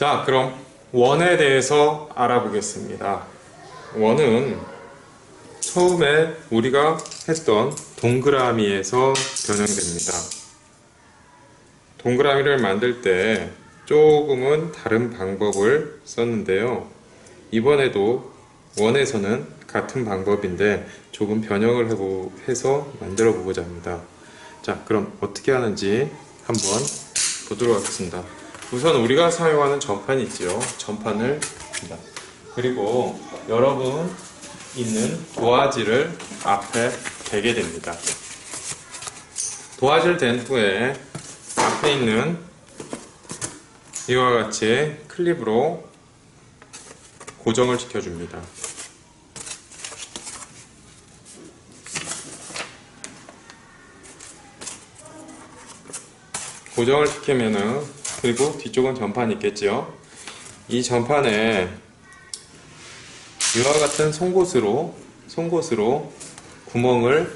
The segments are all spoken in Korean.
자, 그럼 원에 대해서 알아보겠습니다. 원은 처음에 우리가 했던 동그라미에서 변형됩니다. 동그라미를 만들 때 조금은 다른 방법을 썼는데요. 이번에도 원에서는 같은 방법인데 조금 변형을 해서 만들어 보고자 합니다. 자, 그럼 어떻게 하는지 한번 보도록 하겠습니다. 우선 우리가 사용하는 전판이 있지요. 전판을 줍니다. 그리고 여러분 있는 도화지를 앞에 대게 됩니다. 도화지를 댄 후에 앞에 있는 이와 같이 클립으로 고정을 시켜줍니다. 고정을 시키면은 그리고 뒤쪽은 전판이 있겠지요. 이 전판에 이와 같은 송곳으로 송곳으로 구멍을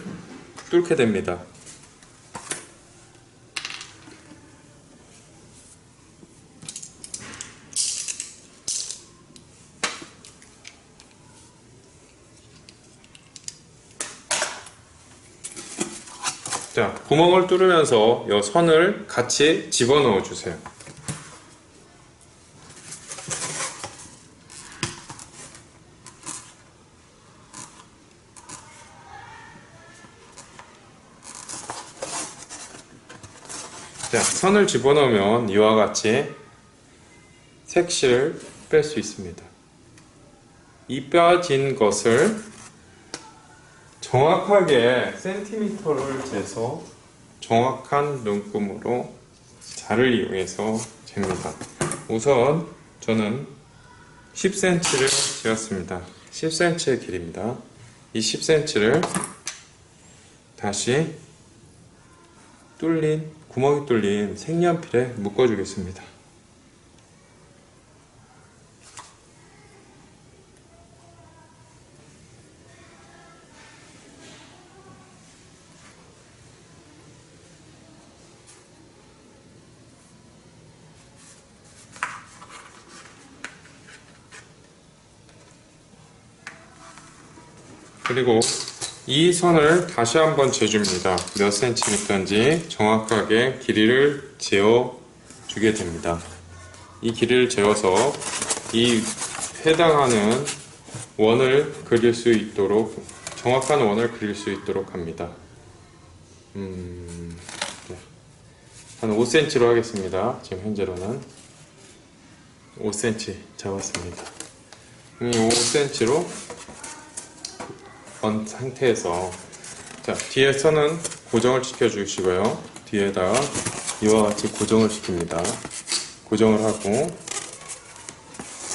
뚫게 됩니다. 자, 구멍을 뚫으면서 이 선을 같이 집어넣어 주세요. 자, 선을 집어넣으면 이와 같이 색실을 뺄 수 있습니다. 이 빼진 것을 정확하게 센티미터를 재서 정확한 눈금으로 자를 이용해서 잽니다. 우선 저는 10cm를 재었습니다. 10cm의 길입니다. 이 10cm를 다시 뚫린 구멍이 뚫린 색연필에 묶어주겠습니다. 그리고 이 선을 다시 한번 재줍니다. 몇 센티미터인지 정확하게 길이를 재어 주게 됩니다. 이 길이를 재어서 이 해당하는 원을 그릴 수 있도록 정확한 원을 그릴 수 있도록 합니다. 음, 네. 한 5cm로 하겠습니다. 지금 현재로는 5cm 잡았습니다. 이 5cm로 건 상태에서. 자 뒤에서는 고정을 시켜 주시고요. 뒤에다가 이와 같이 고정을 시킵니다. 고정을 하고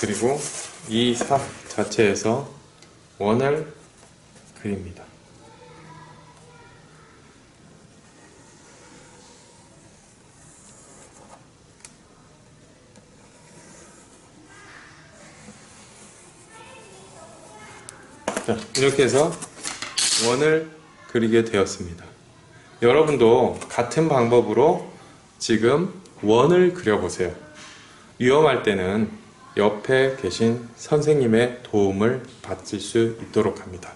그리고 이 삽 자체에서 원을 그립니다 자, 이렇게 해서 원을 그리게 되었습니다. 여러분도 같은 방법으로 지금 원을 그려보세요. 위험할 때는 옆에 계신 선생님의 도움을 받을 수 있도록 합니다.